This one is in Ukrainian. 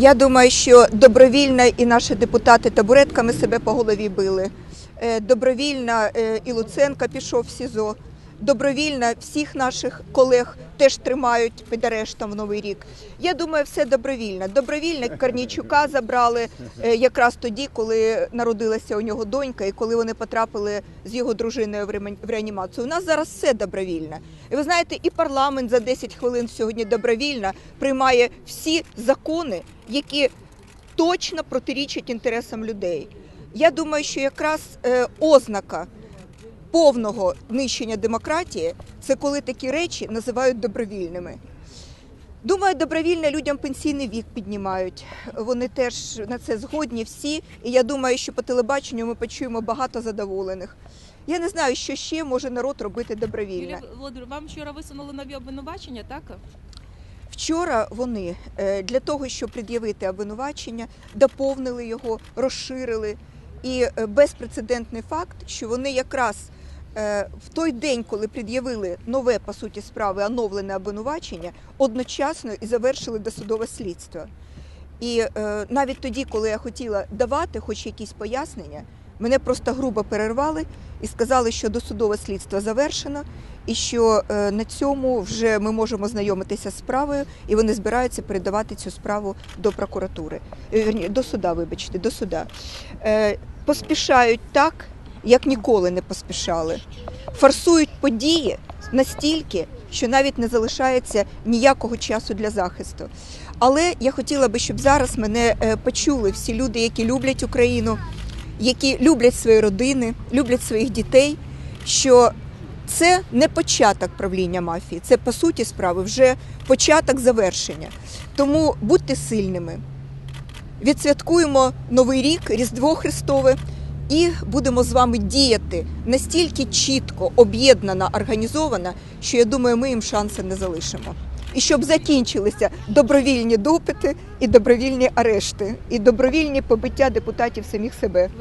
Я думаю, що добровільно і наші депутати табуретками себе по голові били. Е, Добровільно е, і Луценко пішов в СІЗО. Добровільно всіх наших колег теж тримають під арештом в Новий рік. Я думаю, все добровільно. Добровільно Корнійчука забрали е, якраз тоді, коли народилася у нього донька, і коли вони потрапили з його дружиною в реанімацію. У нас зараз все добровільно. І ви знаєте, і парламент за 10 хвилин сьогодні добровільно приймає всі закони, які точно протирічать інтересам людей. Я думаю, що якраз е, ознака повного нищення демократії це коли такі речі називають добровільними. Думаю, добровільно людям пенсійний вік піднімають. Вони теж на це згодні всі. І я думаю, що по телебаченню ми почуємо багато задоволених. Я не знаю, що ще може народ робити добровільно. Юлія Володимирівна, вам вчора висунули нові обвинувачення, так? Вчора вони е, для того, щоб пред'явити обвинувачення, доповнили його, розширили. І е, безпрецедентний факт, що вони якраз в той день, коли пред'явили нове по суті справи, оновлене обвинувачення, одночасно і завершили досудове слідство. І е, навіть тоді, коли я хотіла давати хоч якісь пояснення, мене просто грубо перервали і сказали, що досудове слідство завершено, і що е, на цьому вже ми можемо знайомитися з справою, і вони збираються передавати цю справу до прокуратури, Е, до суда, вибачте, до суда. Е, поспішають так, як ніколи не поспішали. Форсують події настільки, що навіть не залишається ніякого часу для захисту. Але я хотіла би, щоб зараз мене е, почули всі люди, які люблять Україну, які люблять свої родини, люблять своїх дітей. Що це не початок правління мафії, це по суті справи вже початок завершення. Тому будьте сильними. Відсвяткуємо Новий рік, Різдво Христове, і будемо з вами діяти настільки чітко, об'єднано, організовано, що я думаю, ми їм шанси не залишимо. І щоб закінчилися добровільні допити і добровільні арешти, і добровільні побиття депутатів самих себе.